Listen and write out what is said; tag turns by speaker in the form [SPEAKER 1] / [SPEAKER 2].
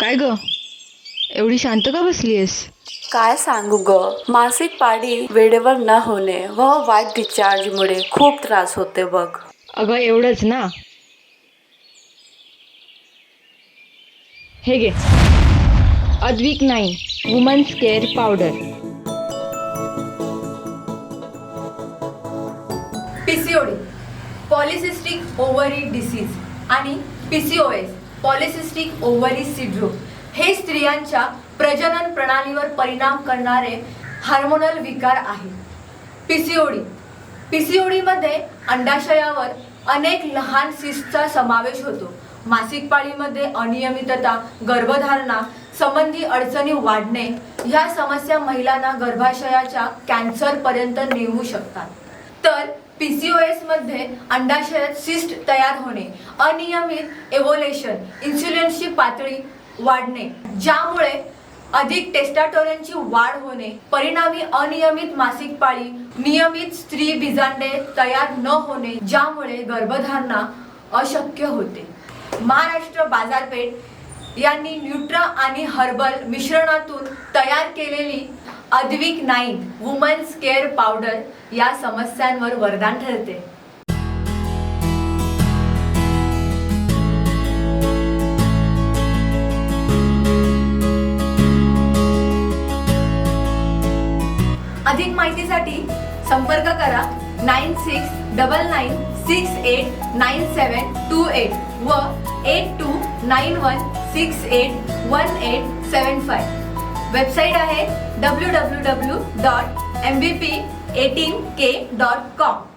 [SPEAKER 1] काय ग? एवढी शांत का बसलीयस?
[SPEAKER 2] काय सांगू ग? मासिक पाळी वेळेवर न होणे व वाईट डिस्चार्जमुळे खूप त्रास होते बघ.
[SPEAKER 1] अगं एवढंच ना? हे घे. Advik nine women's care powder
[SPEAKER 3] PCOD polycystic ovary disease आणि पीसीओएस पॉलिसिस्टिक ओव्हरी सिड्रोम. हे स्त्रियांच्या प्रजनन प्रणालीवर परिणाम करणारे हार्मोनल विकार आहे पीसीओडी पीसीओडीमध्ये अंडाशयावर अनेक लहान सिस्टचा समावेश होतो. मासिक पाळीमध्ये अनियमितता गर्भधारणा संबंधी अडचणी वाढणे ह्या समस्या महिलांना गर्भाशयाच्या कॅन्सरपर्यंत नेऊ शकतात. तर पीसीओएसमध्ये अंडाशयात सिस्ट तयार होणे अनियमित एव्होलेशन इन्सुलिनची पातळी वाढणे ज्यामुळे अधिक टेस्टाटोरेनची वाढ होणे परिणामी अनियमित मासिक पाळी नियमित स्त्री बीजांडे तयार न होणे ज्यामुळे गर्भधारणा अशक्य होते. महाराष्ट्र बाजारपेठ यांनी न्यूट्रा आणि हर्बल मिश्रणातून तयार केलेली Advik nine women's care powder या समस्यांवर वरदान ठरते. अधिक माहितीसाठी संपर्क करा nine six double nine six eight nine seven two eight व eight two nine one six eight one eight seven five website आहे W W W dot M B P eighteen K dot com